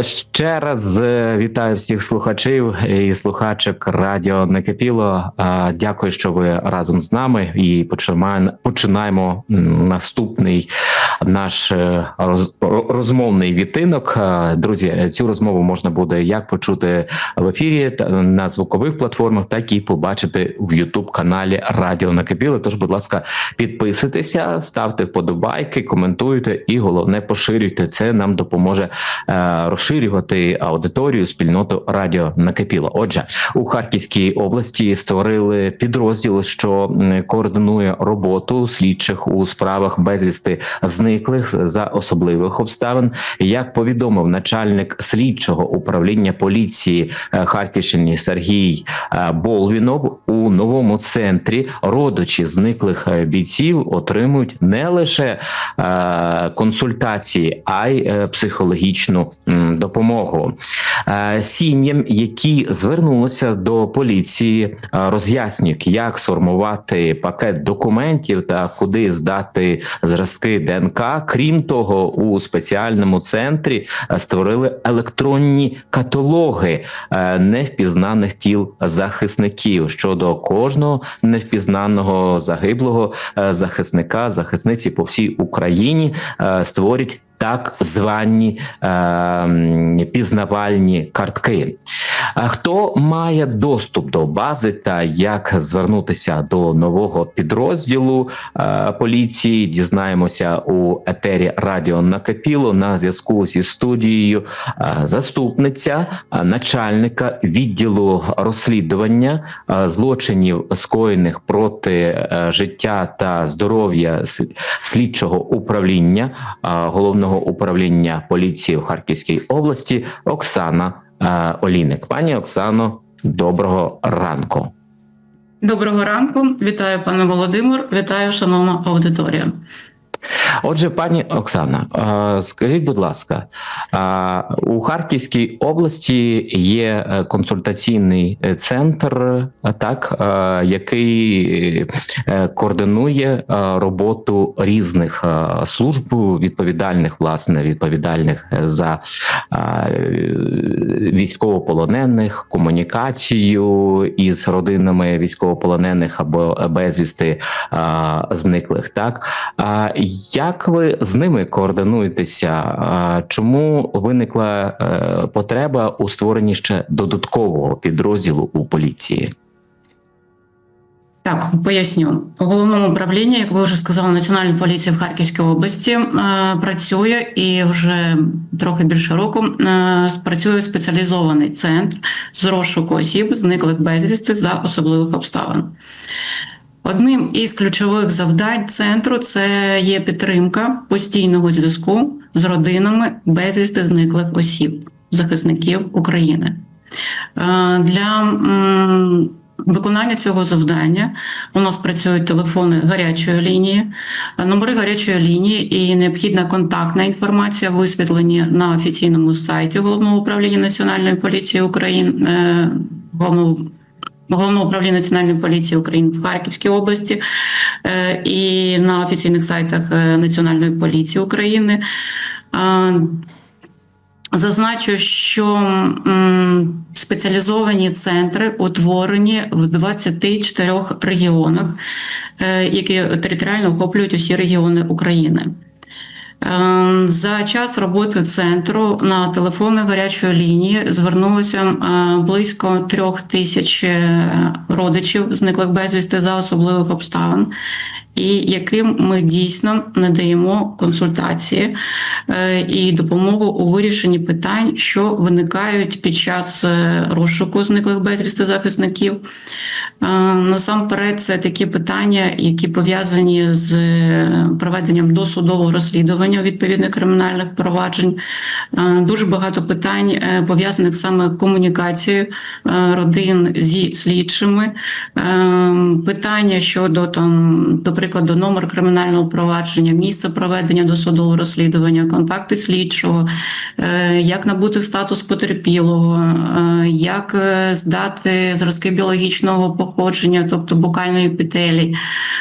Ще раз е, вітаю всіх слухачів і слухачок Радіо Накипіло. Е, Дякую, що ви разом з нами і починаємо наступний наш е, роз- розмовний відтинок. Друзі, цю розмову можна буде як почути в ефірі на звукових платформах, так і побачити в Ютуб каналі Радіо Накипіло. Тож, будь ласка, підписуйтеся, ставте вподобайки, коментуйте і головне поширюйте. Це нам допоможе е, розширювати аудиторію спільноту радіо накипіло. Отже, у Харківській області створили підрозділ, що координує роботу слідчих у справах безвісти зниклих за особливих обставин. Як повідомив начальник слідчого управління поліції е, Харківщини Сергій е, Болвінов, у новому центрі родичі зниклих е, бійців отримують не лише консультації, а й психологічну допомогу. Е, Сім'ям, які звернулися до поліції, е, роз'яснюють, як сформувати пакет документів та куди здати зразки ДНК. Крім того, у спеціальному центрі е, створили електронні каталоги невпізнаних тіл захисників щодо кожного невпізнаного загиблого захисника, захисниці по всій Україні створять. Так звані е, пізнавальні картки. Хто має доступ до бази та як звернутися до нового підрозділу е, поліції? Дізнаємося у етері Радіо Накипіло на зв'язку зі студією е, заступниця е, начальника відділу розслідування е, злочинів скоєних проти е, життя та здоров'я слідчого управління е, головного управління поліції в Харківській області Оксана е, Олійник. Пані Оксано, доброго ранку. Доброго ранку, вітаю пане Володимир, вітаю шановна аудиторія. Отже, пані Оксана, е, скажіть, будь ласка, е, у Харківській області є е, консультаційний центр, так, який координує роботу різних служб, відповідальних, власне, відповідальних за військовополонених, комунікацію із родинами військовополонених або безвісти зниклих. Так як ви з ними координуєтеся? Чому виникла е, потреба у створенні ще додаткового підрозділу у поліції? Так, поясню. У головному управлінні, як ви вже сказали, Національної поліції в Харківській області е, працює і вже трохи більше року е, працює спеціалізований центр з розшуку осіб, зниклих безвісти за особливих обставин. Одним із ключових завдань центру це є підтримка постійного зв'язку з родинами безвісти зниклих осіб, захисників України. Е, Для виконання цього завдання у нас працюють телефони гарячої лінії, номери гарячої лінії і необхідна контактна інформація висвітлені на офіційному сайті Головного управління Національної поліції України. е, Головного Головного управління Національної поліції України в Харківській області е, і на офіційних сайтах е, Національної поліції України. Е, Зазначу, що спеціалізовані центри утворені в 24 регіонах, які територіально охоплюють усі регіони України. Е, За час роботи центру на телефони гарячої лінії звернулося е, близько трьох тисяч е, родичів зниклих безвісти за особливих обставин, і яким ми дійсно надаємо консультації е, і допомогу у вирішенні питань, що виникають під час е, розшуку зниклих безвісти захисників. Е, Насамперед, це такі питання, які пов'язані з проведенням досудового розслідування відповідних кримінальних проваджень. Дуже багато питань пов'язаних саме комунікацією родин зі слідчими, питання щодо там, до прикладу, номер кримінального провадження, місце проведення досудового розслідування, контакти слідчого, е, як набути статус потерпілого, е, як е, здати зразки біологічного походження, тобто букальної епітелії,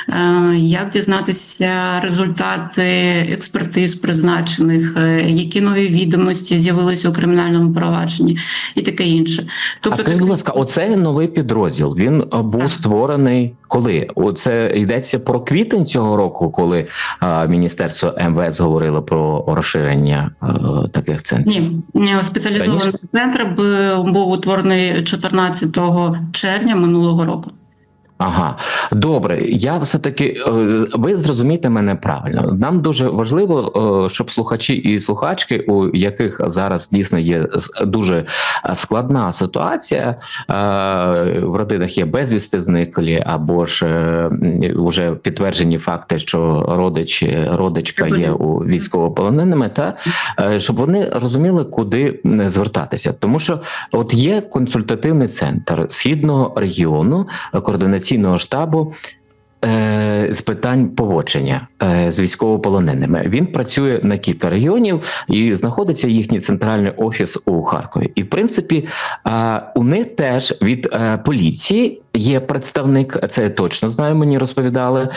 е, як дізнатися результати експертиз призначених, які нові відомості з'явилися у кримінальному провадженні і таке інше. А Тобто, скажіть, будь ласка, оцей новий підрозділ він був Так. створений коли? Оце йдеться про квітень цього року, коли а, міністерство МВС говорило про розширення а, таких центрів. Ні, ні, спеціалізований центр був утворений 14 червня минулого року. Ага, добре. Я все таки ви зрозумієте мене правильно. Нам дуже важливо, е, щоб слухачі і слухачки, у яких зараз дійсно є дуже е, складна ситуація, е, в родинах є безвісти зниклі, або ж вже підтверджені факти, що родич, родичка є у військовополоненими, та е, щоб вони розуміли, куди звертатися, тому що от є консультативний центр східного регіону е, координаційного штабу. е, З питань поводження е, з військовополоненими він працює на кілька регіонів і знаходиться їхній центральний офіс у Харкові. І в принципі, у них теж від е, поліції є представник. Це я точно знаю. Мені розповідали.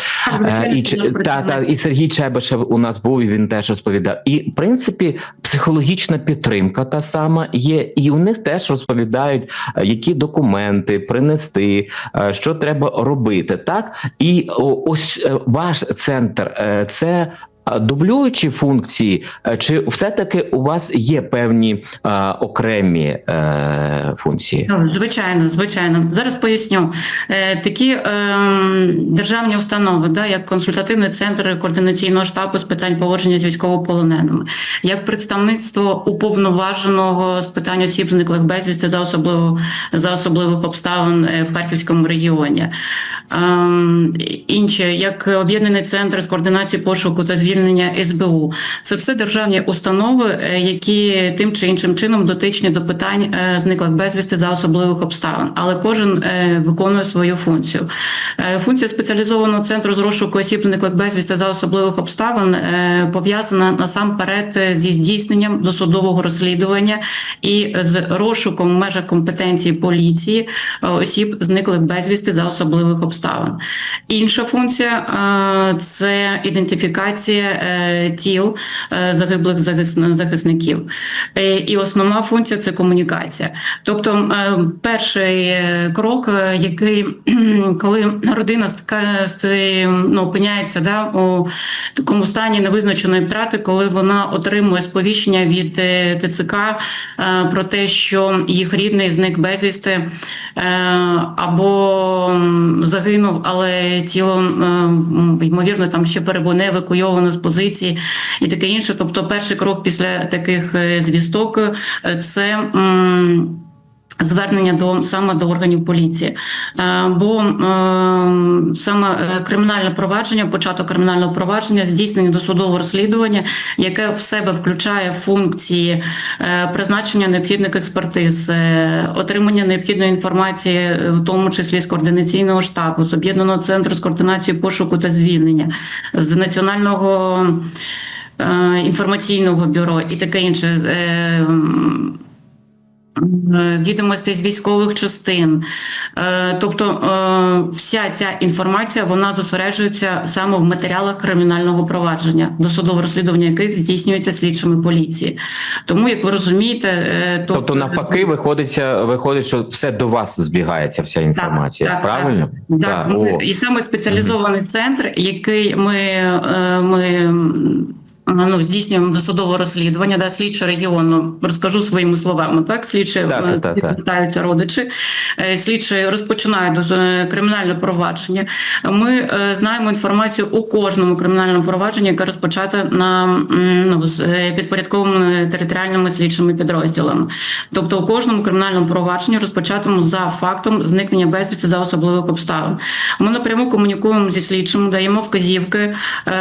Е, І, та, та, і Сергій Чебишев у нас був, і він теж розповідав. І в принципі, психологічна підтримка та сама є, і у них теж розповідають, е, які документи принести, е, що треба робити. Так і ось ваш центр це. Е, Дублюючі функції, е, чи все-таки у вас є певні е, окремі е, функції? Ну, Звичайно, звичайно. Зараз поясню. Е, Такі ем, державні установи, да, як консультативний центр координаційного штабу з питань поводження з військовополоненими, як представництво уповноваженого з питань осіб зниклих безвісти за особливо за особливих обставин е, в Харківському регіоні. Ем, Інші, як об'єднаний центр з координації пошуку та звільнення СБУ. Це все державні установи, е, які тим чи іншим чином дотичні до питань е, зниклих безвісти за особливих обставин, але кожен е, виконує свою функцію. Функція спеціалізованого центру з розшуку осіб зниклих безвісти за особливих обставин пов'язана насамперед зі здійсненням досудового розслідування і з розшуком в межах компетенції поліції осіб зниклих безвісти за особливих обставин. Інша функція це ідентифікація е, тіл е, загиблих захисників. Е, І основна функція це комунікація. Тобто, перший крок, який коли родина ну, опиняється да, у такому стані невизначеної втрати, коли вона отримує сповіщення від ТЦК про те, що їх рідний зник безвісти або загинув, але тіло ймовірно там ще перебуне евакуйовано позиції і таке інше. Тобто, перший крок після таких е, звісток е, це. Звернення до саме до органів поліції, Е, бо е, саме е, кримінальне провадження, початок кримінального провадження, здійснення досудового розслідування, яке в себе включає функції призначення необхідних експертиз, отримання необхідної інформації, в тому числі з координаційного штабу, з об'єднаного центру з координації пошуку та звільнення, з національного інформаційного бюро і таке інше. Відомостей з військових частин, Е, тобто е, вся ця інформація вона зосереджується саме в матеріалах кримінального провадження, досудове розслідування яких здійснюється слідчими поліції. Тому, як ви розумієте, е, то Тобто, навпаки, виходиться, виходить, що все до вас збігається, вся інформація. так, правильно? Так, Так, ми- і саме спеціалізований центр, який ми, е, ми ну, здійснюємо досудове розслідування, да, слідчі регіону, розкажу своїми словами. Так, слідчі Так, е, так, так. родичі, е, слідчі розпочинають е, кримінальне провадження. Ми знаємо інформацію у кожному кримінальному провадженні, яке розпочато на ну, з підпорядкованими територіальними слідчими підрозділами. Тобто у кожному кримінальному провадженні розпочатому за фактом зникнення безвісти за особливих обставин. Ми напряму комунікуємо зі слідчими, даємо вказівки, е,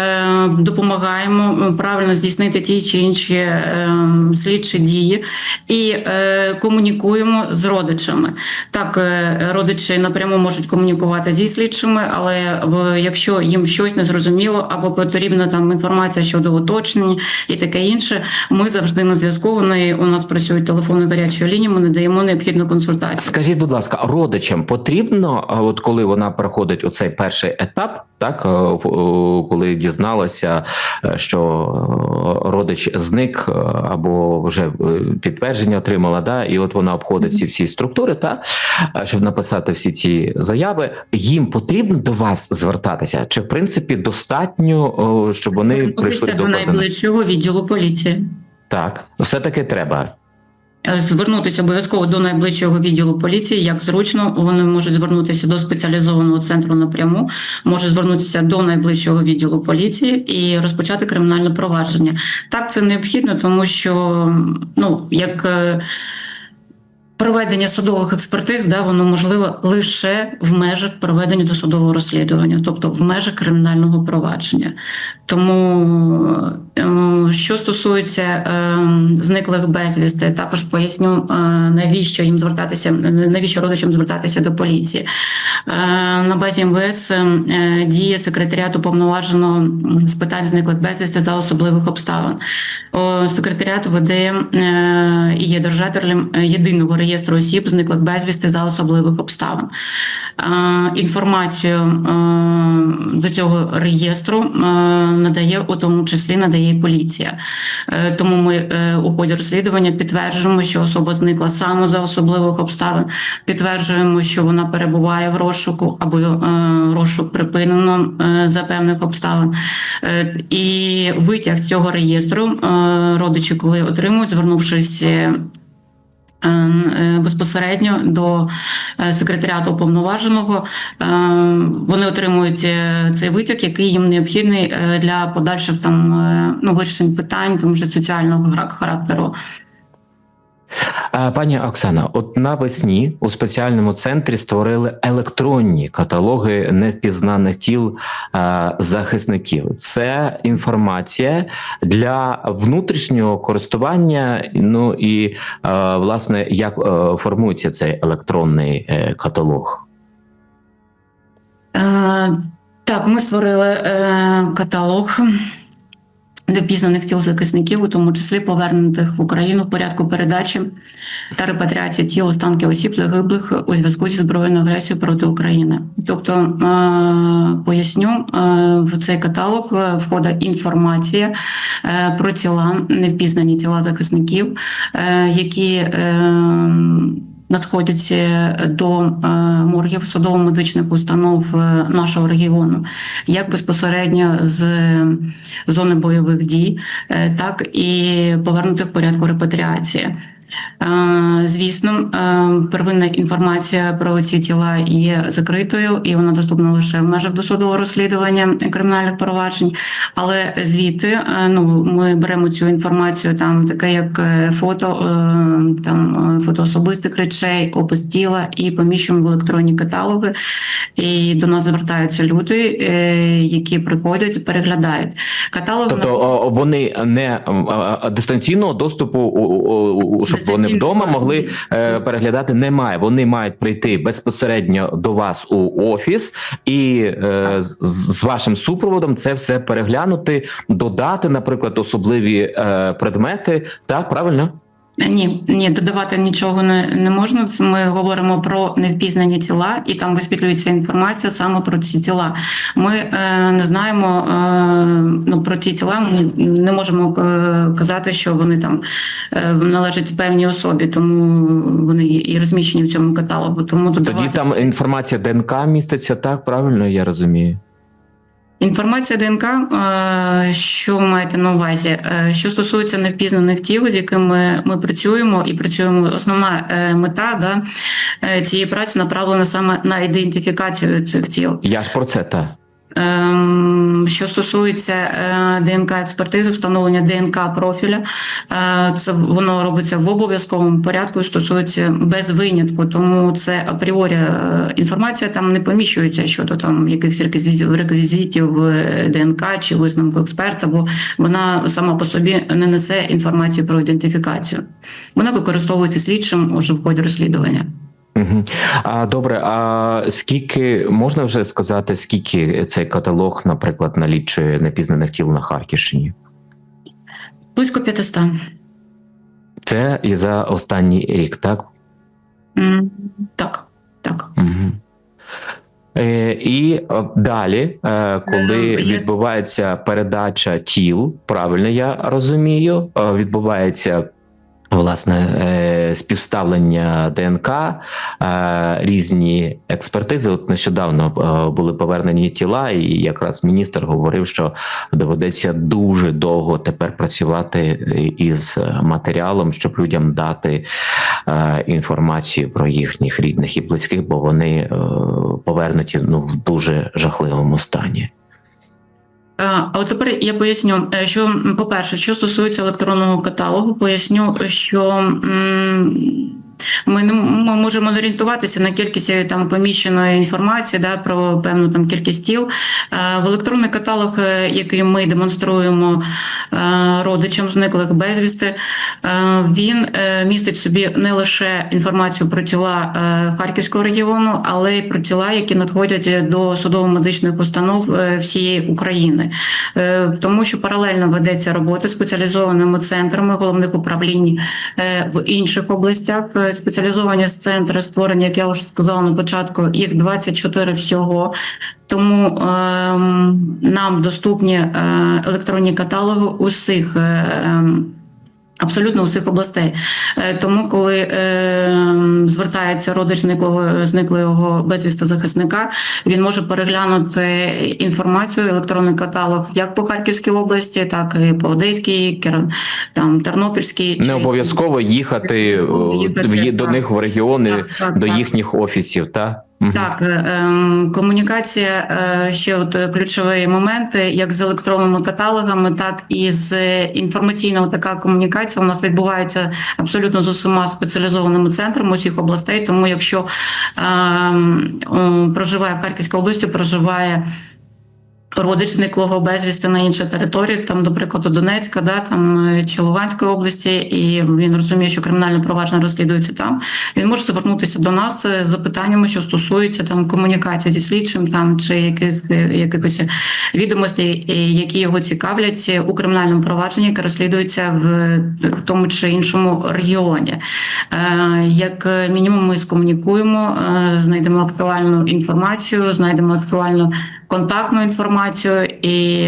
правильно здійснити ті чи інші ем, слідчі дії і е, комунікуємо з родичами. Так, е, родичі напряму можуть комунікувати зі слідчими, але в, якщо їм щось не зрозуміло або потрібна там інформація щодо уточнень і таке інше, ми завжди на зв'язку. Вони у нас працюють телефони гарячої лінії. Ми надаємо необхідну консультацію. Скажіть, будь ласка, родичам потрібно, от коли вона проходить оцей перший етап, так е, о, коли дізналася, е, що е, родич зник е, або вже е, підтвердження отримала, да, і от вона обходить ці всі структури, та е, щоб написати всі ці заяви, їм потрібно до вас звертатися? Чи в принципі достатньо, щоб вони прийшли до до найближчого відділу поліції. Так, все таки треба. Е, Звернутися обов'язково до найближчого відділу поліції, як зручно. Вони можуть звернутися до спеціалізованого центру напряму, можуть звернутися до найближчого відділу поліції і розпочати кримінальне провадження. Так, це необхідно, тому що ну як. Е, Проведення судових експертиз да воно можливо лише в межах проведення досудового розслідування, тобто в межах кримінального провадження. Тому е, що стосується е, зниклих безвісти, також поясню, е, навіщо їм звертатися, навіщо родичам звертатися до поліції. Е, На базі МВС е, діє секретаріат уповноваженого з питань зниклих безвісти за особливих обставин. Секретаріат веде е, і є держателем е, єдиного реєстру осіб, зниклих безвісти за особливих обставин. Е, Інформацію е, до цього реєстру е, надає, у тому числі надає і поліція. Тому ми у ході розслідування підтверджуємо, що особа зникла саме за особливих обставин. Підтверджуємо, що вона перебуває в розшуку або розшук припинено за певних обставин. І витяг з цього реєстру родичі, коли отримують, звернувшись. Е, е, Безпосередньо до е, секретаріату уповноваженого е, вони отримують е, цей витяг, який їм необхідний для подальших там ну вирішень питань, тому що соціального характеру. Пані Оксана, от навесні у спеціальному центрі створили електронні каталоги невпізнаних тіл захисників. Це інформація для внутрішнього користування. Ну і власне як е, формується цей електронний е, каталог. Е, Так, ми створили каталог невпізнаних тіл захисників, у тому числі повернутих в Україну в порядку передачі та репатріації тіл останків осіб загиблих у зв'язку зі збройною агресією проти України. Тобто, е, поясню, е, в цей каталог е, входить інформація про тіла, невпізнані тіла захисників, які надходять е, до е, моргів судово-медичних установ е, нашого регіону, як безпосередньо з зони бойових дій, так і повернути в порядку репатріації. Е, Звісно, е, первинна інформація про ці тіла є закритою, і вона доступна лише в межах досудового розслідування кримінальних проваджень. Але звідти е, ну ми беремо цю інформацію, там таке як фото, там фото особистих речей, опис тіла, і поміщуємо в електронні каталоги. І до нас звертаються люди, які приходять, переглядають каталоги. Тобто вони не дистанційного доступу, щоб вони вдома могли е, переглядати. Немає. Вони мають прийти безпосередньо до вас у офіс і е, з, вашим супроводом це все переглянути, додати, наприклад, особливі е, предмети. Так, правильно? Ні, ні, додавати нічого не, не можна. Ми говоримо про невпізнані тіла, і там висвітлюється інформація саме про ці тіла. Ми е, не знаємо е, ну, про ті тіла. Ми не можемо е, казати, що вони там е, належать певній особі, тому вони і розміщені в цьому каталогу. Тому додавати Тоді там інформація ДНК міститься, так правильно я розумію. Інформація ДНК, е, що ви маєте на увазі? Е, Що стосується непізнаних тіл, з якими ми працюємо, і працюємо основна е, мета да, цієї праці направлена саме на ідентифікацію цих тіл. Я ж про це та. Ем, Що стосується е, ДНК експертизи, встановлення ДНК профіля, е, це воно робиться в обов'язковому порядку стосується без винятку, тому це апріорі е, інформація там не поміщується щодо там якихось реквізитів, ДНК чи висновку експерта, бо вона сама по собі не несе інформацію про ідентифікацію. Вона використовується слідчим уже в ході розслідування. А добре, а скільки можна вже сказати, скільки цей каталог, наприклад, налічує непізнаних тіл на Харківщині? Близько 500. Це і за останній рік, так? М, Так, так. Угу. Е, і далі, е, коли відбувається передача тіл, правильно я розумію, е, відбувається. Власне, е, співставлення ДНК, е, різні експертизи. От нещодавно е, були повернені тіла, і якраз міністр говорив, що доведеться дуже довго тепер працювати із матеріалом, щоб людям дати інформацію про їхніх рідних і близьких, бо вони повернуті ну в дуже жахливому стані. А а от тепер я поясню, е, що, по-перше, що стосується електронного каталогу, поясню, що м, ми не ми можемо орієнтуватися на кількість там поміщеної інформації да, про певну там кількість тіл. Е, В електронний каталог, е, який ми демонструємо е, родичам зниклих безвісти, він містить собі не лише інформацію про тіла Харківського регіону, але й про тіла, які надходять до судово-медичних установ всієї України. Тому що паралельно ведеться робота спеціалізованими центрами головних управлінь в інших областях. Спеціалізовані центри створені, як я вже сказала на початку, їх 24 всього. Тому е, нам доступні е, електронні каталоги усіх. е, ем, Абсолютно усіх областей. Е, Тому, коли е, звертається родич зниклого зниклого безвісти захисника, він може переглянути інформацію, електронний каталог як по Харківській області, так і по Одеській, там Тернопільській. Не обов'язково їхати, е, їхати, в до так. них в регіони, Так, так, до так. їхніх офісів, та Мгм. Так, е, ем, комунікація е, ще от ключовий момент, як з електронними каталогами, так і з інформаційного така комунікація у нас відбувається абсолютно з усіма спеціалізованими центрами усіх областей. Тому якщо ем, проживає в Харківській області, проживає. Родич зниклого безвісти на іншій території, там, до прикладу, Донецька, да, там е, чи Луганської області, і він розуміє, що кримінальне провадження розслідується там. Він може звернутися до нас е, з запитаннями, що стосуються там комунікації зі слідчим, там чи яких е, якихось відомостей, які його цікавлять у кримінальному провадженні, яке розслідується в, в тому чи іншому регіоні. Е, Як мінімум, ми скомунікуємо, е, знайдемо актуальну інформацію, знайдемо актуальну контактну інформацію і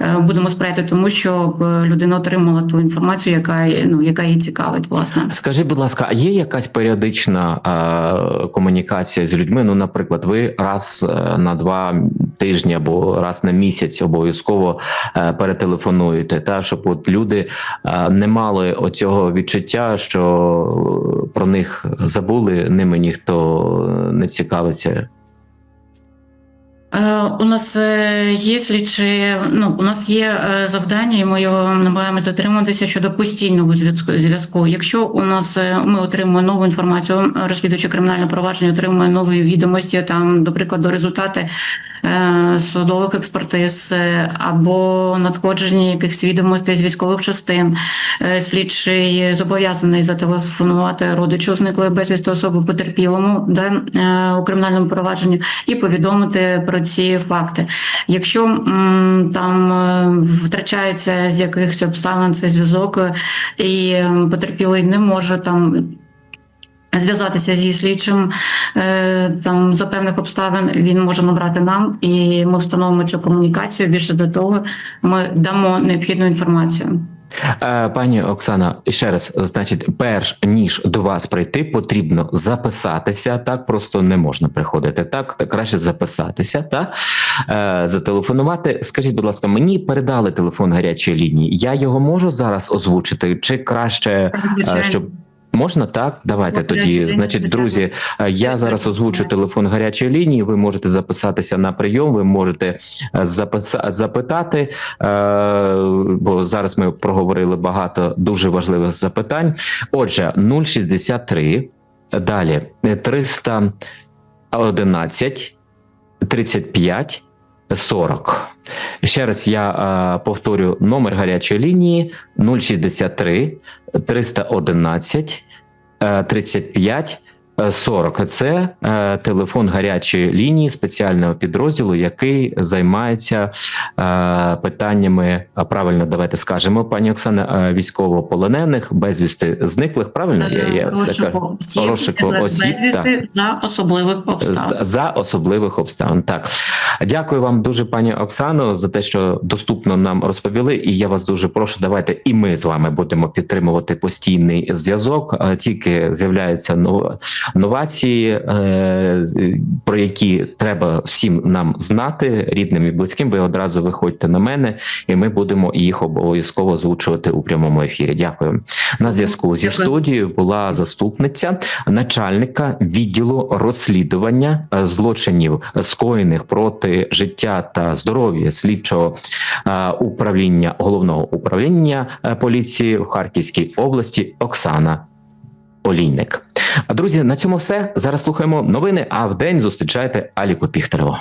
е, будемо сприяти тому, щоб е, людина отримала ту інформацію, яка ну яка її цікавить, власне. Скажи, будь ласка, а є якась періодична е, комунікація з людьми? Ну, наприклад, ви раз е, на два тижні або раз на місяць обов'язково е, перетелефонуєте, та щоб от люди е, не мали оцього відчуття, що про них забули, ними ніхто не цікавиться. Е, У нас е, є слідчі, ну у нас є е, завдання, і ми його намагаємося дотримуватися щодо постійного зв'язку. Якщо у нас ми отримуємо нову інформацію, розслідуючи кримінальне провадження, отримує нові відомості, там, до прикладу, результати судових експертиз або надходження якихось відомостей з військових частин, слідчий зобов'язаний зателефонувати родичу зниклої безвісти особи потерпілому да, е, у кримінальному провадженні і повідомити про ці факти. Якщо там е, втрачається з якихось обставин цей зв'язок, е, і потерпілий не може там. Зв'язатися зі слідчим е, там за певних обставин він може набрати нам, і ми встановимо цю комунікацію. Більше до того, ми дамо необхідну інформацію. Е, Пані Оксана, ще раз, значить, перш ніж до вас прийти, потрібно записатися. Так просто не можна приходити. Так, так краще записатися, та е, зателефонувати. Скажіть, будь ласка, мені передали телефон гарячої лінії. Я його можу зараз озвучити, чи краще, е, щоб Можна так? Давайте тоді. Значить, друзі, е, я зараз озвучу телефон гарячої лінії. Ви можете записатися на прийом. Ви можете е, записа- запитати, е, бо зараз ми проговорили багато дуже важливих запитань. Отже, 063, далі е, 311, 35, 40. Ще раз я е, повторю номер гарячої лінії 063 311 е, 35 е, 40. Це е, телефон гарячої лінії спеціального підрозділу, який займається е, питаннями, а правильно давайте скажемо, пані Оксана, е, військовополонених, безвісти зниклих. Правильно я, я? Розшуку осіб, Розшуку осіб, за особливих обставин. За, за особливих обставин. Так дякую вам дуже, пані Оксано, за те, що доступно нам розповіли. І я вас дуже прошу. Давайте і ми з вами будемо підтримувати постійний зв'язок. Е, Тільки з'являються нов- новації, е, про які треба всім нам знати, рідним і близьким. Ви одразу виходьте на мене, і ми будемо їх обов'язково озвучувати у прямому ефірі. Дякую. На зв'язку зі студією була заступниця начальника відділу розслідування е, злочинів, скоєних проти життя та здоров'я слідчого е, управління головного управління е, поліції в Харківській області Оксана. Олійник. А друзі, на цьому все. Зараз слухаємо новини. А в день зустрічайте Аліку Піхтерево.